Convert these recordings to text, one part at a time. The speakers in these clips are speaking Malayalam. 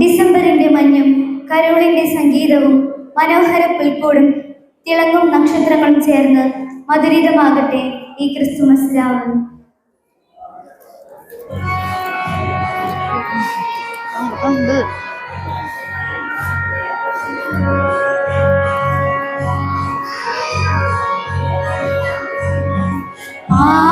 ഡിസംബറിന്റെ മഞ്ഞും കരോളിന്റെ സംഗീതവും മനോഹര പുൽക്കൂടും തിളങ്ങും നക്ഷത്രങ്ങളും ചേർന്ന് മധുരിതമാകട്ടെ ഈ ക്രിസ്തുമസ് രാവ് ആ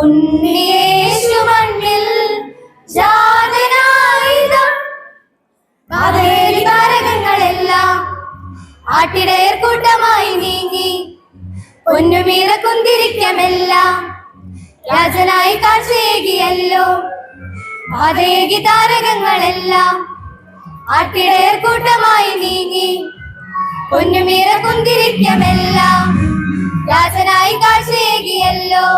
ഉണ്ണിയേശു മണ്ണിൽ കാവേരി താരകങ്ങളെല്ലാം ആട്ടിടയർ കൂട്ടമായി നീങ്ങി പൊന്നുമീറ കുന്തിരിക്കമെല്ലാം രാജനായി കാഴ്ചയേകിയല്ലോ. പാതയേകി താരകങ്ങളെല്ലാം ആട്ടിടയർ കൂട്ടമായി നീങ്ങി പൊന്നുമീറ കുന്തിരിക്കമെല്ലാം രാജനായി കാഴ്ചയേകിയല്ലോ.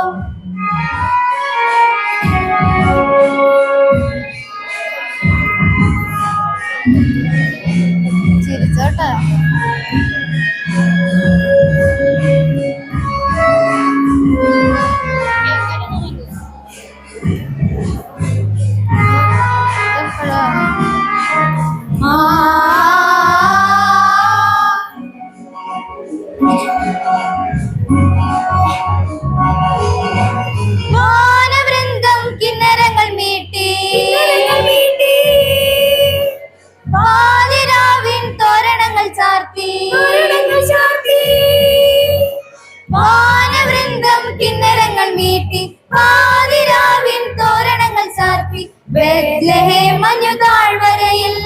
മീട്ടി പാതിരാവിൻ തോരണങ്ങൾ ചാർത്തി ബെത്ലഹേ മഞ്ഞു താഴ്വരയിൽ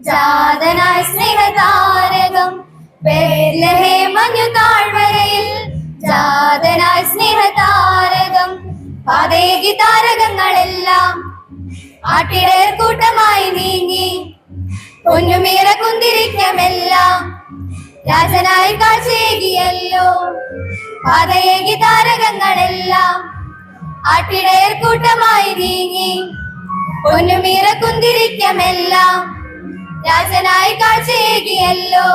ജാതനായ സ്നേഹതാരകം. ബെത്ലഹേ മഞ്ഞു താഴ്വരയിൽ ജാതനായ സ്നേഹതാരകം. പാതേകി താരകങ്ങളെല്ലാം ആട്ടിടയർ കൂട്ടമായി നീങ്ങി പൊന്നുമീറ കുന്തിരിക്കമെല്ലാം രാജനായി കാഴ്ചയേകിയല്ലോ. പാതയേകി താരകങ്ങളെല്ലാം ആട്ടിടയർ കൂട്ടമായി നീങ്ങി. പൊന്നുമീറ കുന്തിരിക്കമെല്ലാം രാജനായി കാഴ്ചയേകിയല്ലോ.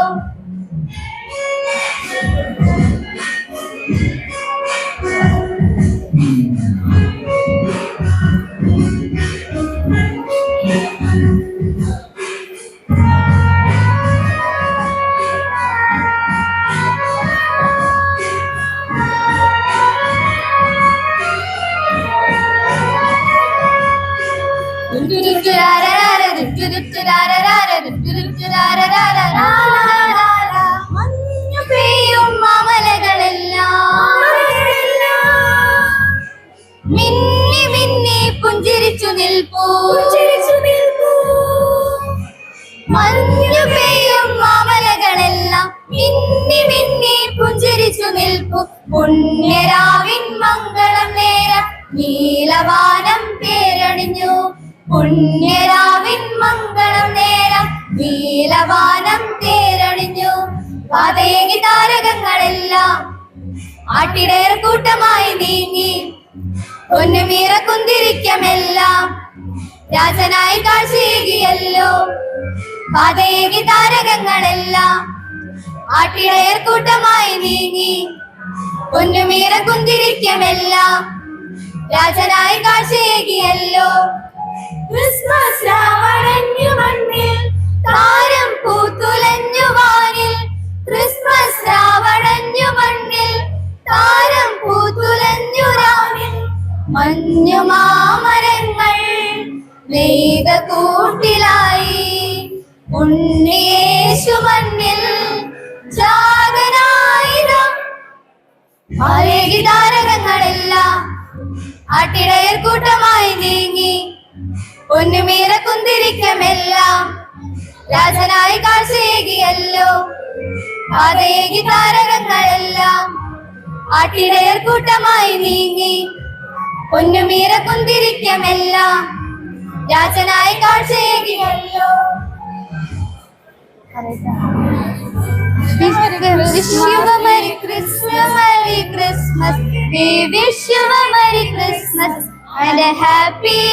മഞ്ഞു പെയ്യും മാമലകളെല്ലാം മിന്നി മിന്നി പുഞ്ചിരിച്ചു നിൽപ്പൂ മഞ്ഞു പെയ്യും മാമലകളെല്ലാം പുഞ്ചിരിച്ചു നിൽപ്പു പുണ്യരാവിൻ മംഗളം നേരം നീലവാനം പേരണിഞ്ഞു പുണ്യരാവിൻ മംഗളം നേരം. നീലവാനം തേരണിഞ്ഞു. പാതേകി താരകങ്ങളെല്ലാം ആട്ടിടയർ കൂട്ടമായി നീങ്ങി. പൊന്നുമീറ കുന്തിരിക്കമെല്ലാം രാജനായി കാഴ്ചയേകിയല്ലോ. പതേകി താരകങ്ങളെല്ലാം ആട്ടിടയർ കൂട്ടമായി നീങ്ങി. പൊന്നുമീറ കുന്തിരിക്കമെല്ലാം രാജനായി കാഴ്ചയേകിയല്ലോ. ക്രിസ്മസ് രാവണഞ്ഞു മണ്ണിൽ ഉണ്ണിയേശു മണ്ണിൽ ജാഗനായിരം താരകങ്ങളെല്ലാം ആട്ടിടയർ കൂട്ടമായി നീങ്ങി. പൊന്നുമീറ കുന്തിരിക്കമെല്ലാം രാജനായി കാഴ്ചയേകിയല്ലോ പാതയേകി താരകങ്ങളെല്ലാം ആട്ടിടയർ കൂട്ടമായി നീങ്ങി പൊന്നുമീര കുന്തിരിക്കമെല്ലാം രാജനായി കാഴ്ചയേകിയല്ലോ Wish you a Merry Happy.